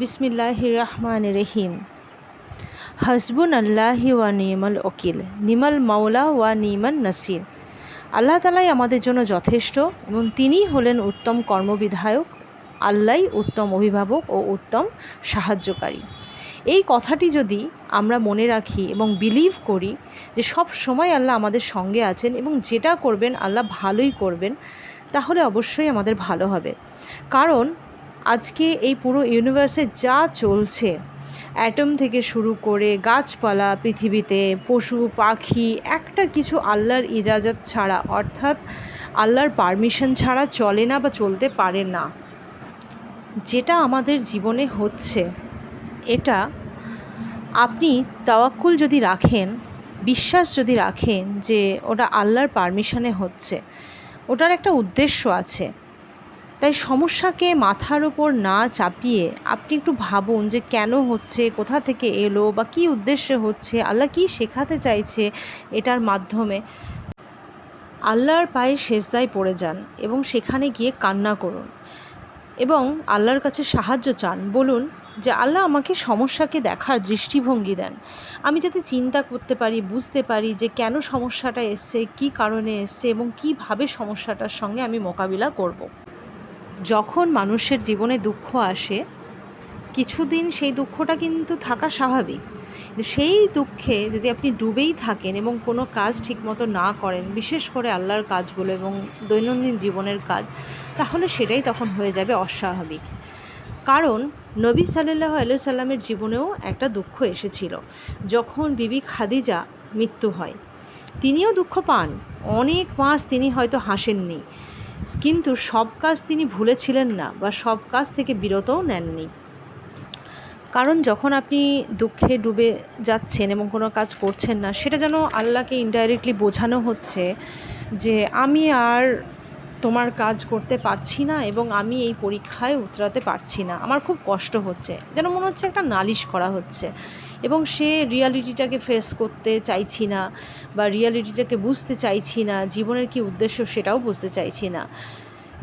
বিসমিল্লাহ রহমান রহিম। হসবুন আল্লাহি ওয়া নিয়মাল ওকিল, নিমাল মাওলা ওয়া নিমান নাসির। আল্লাহ তালাই আমাদের জন্য যথেষ্ট এবং তিনিই হলেন উত্তম কর্মবিধায়ক আল্লাহই উত্তম অভিভাবক ও উত্তম সাহায্যকারী। এই কথাটি যদি আমরা মনে রাখি এবং বিলিভ করি যে সব সময় আল্লাহ আমাদের সঙ্গে আছেন এবং যেটা করবেন আল্লাহ ভালোই করবেন, তাহলে অবশ্যই আমাদের ভালো হবে। কারণ আজকে এই পুরো ইউনিভার্সে যা চলছে অ্যাটম থেকে শুরু করে গাছপালা, পৃথিবীতে পশু, পাখি, একটা কিছু আল্লাহর ইজাজত ছাড়া, অর্থাৎ আল্লাহর পারমিশন ছাড়া চলে না বা চলতে পারে না। যেটা আমাদের জীবনে হচ্ছে, এটা আপনি তাওয়াক্কুল যদি রাখেন, বিশ্বাস যদি রাখেন যে ওটা আল্লাহর পারমিশনে হচ্ছে, ওটার একটা উদ্দেশ্য আছে। তাই সমস্যাকে মাথার ওপর না চাপিয়ে আপনি একটু ভাবুন যে কেন হচ্ছে, কোথা থেকে এলো বা কী উদ্দেশ্যে হচ্ছে, আল্লাহ কী শেখাতে চাইছে এটার মাধ্যমে। আল্লাহর পায়ে সেজদায় পড়ে যান এবং সেখানে গিয়ে কান্না করুন এবং আল্লাহর কাছে সাহায্য চান। বলুন যে, আল্লাহ আমাকে সমস্যাকে দেখার দৃষ্টিভঙ্গি দেন। আমি যাতে চিন্তা করতে পারি, বুঝতে পারি যে কেন সমস্যাটা এসছে, কী কারণে এসছে এবং কীভাবে সমস্যাটার সঙ্গে আমি মোকাবিলা করব। যখন মানুষের জীবনে দুঃখ আসে, কিছুদিন সেই দুঃখটা কিন্তু থাকা স্বাভাবিক। সেই দুঃখে যদি আপনি ডুবেই থাকেন এবং কোনো কাজ ঠিকমতো না করেন, বিশেষ করে আল্লাহর কাজগুলো এবং দৈনন্দিন জীবনের কাজ, তাহলে সেটাই তখন হয়ে যাবে অস্বাভাবিক। কারণ নবী সাল্লাহ আলু সাল্লামের জীবনেও একটা দুঃখ এসেছিল। যখন বিবি খাদিজা মৃত্যু হয়, তিনিও দুঃখ পান। অনেক মাস তিনি হয়তো হাসেননি। কিন্তু সব কাজ তিনি ভুলেছিলেন না বা সব কাজ থেকে বিরতও নেননি। কারণ যখন আপনি দুঃখে ডুবে যাচ্ছেন এবং কোনো কাজ করছেন না, সেটা যেন আল্লাহকে ইনডাইরেক্টলি বোঝানো হচ্ছে যে আমি আর তোমার কাজ করতে পারছি না এবং আমি এই পরীক্ষায় উতরাতে পারছি না। আমার খুব কষ্ট হচ্ছে। যেন মনে হচ্ছে একটা নালিশ করা হচ্ছে। এবং সে রিয়ালিটিটাকে ফেস করতে চাইছি না বা রিয়ালিটিটাকে বুঝতে চাইছি না, জীবনের কি উদ্দেশ্য সেটাও বুঝতে চাইছি না।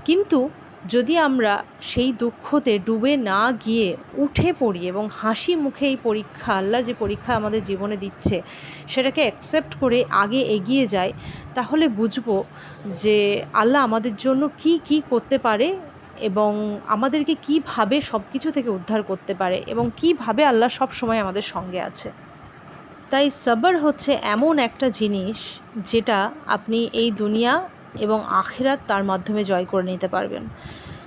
কিন্তু যদি আমরা সেই দুঃখতে ডুবে না গিয়ে উঠে পড়ি এবং হাসি মুখে এই পরীক্ষা, আল্লাহ যে পরীক্ষা আমাদের জীবনে দিচ্ছে, সেটাকে অ্যাকসেপ্ট করে আগে এগিয়ে যায় তাহলে বুঝব যে আল্লাহ আমাদের জন্য কি কি করতে পারে এবং আমাদেরকে কীভাবে সব কিছু থেকে উদ্ধার করতে পারে এবং কীভাবে আল্লাহ সব সময় আমাদের সঙ্গে আছে। তাই সবর হচ্ছে এমন একটা জিনিস যেটা আপনি এই দুনিয়া এবং আখেরাত তার মাধ্যমে জয় করে নিতে পারবেন।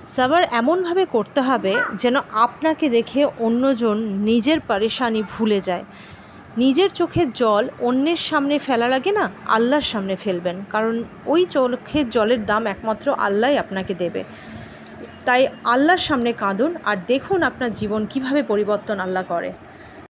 সাবার এমনভাবে করতে হবে যেন আপনাকে দেখে অন্যজন নিজের পারেশানি ভুলে যায়। নিজের চোখের জল অন্যের সামনে ফেলার আগে না, আল্লাহর সামনে ফেলবেন। কারণ ওই চোখের জলের দাম একমাত্র আল্লাহই আপনাকে দেবে। তাই আল্লাহর সামনে কাঁদুন আর দেখুন আপনার জীবন কীভাবে পরিবর্তন আল্লাহ করে।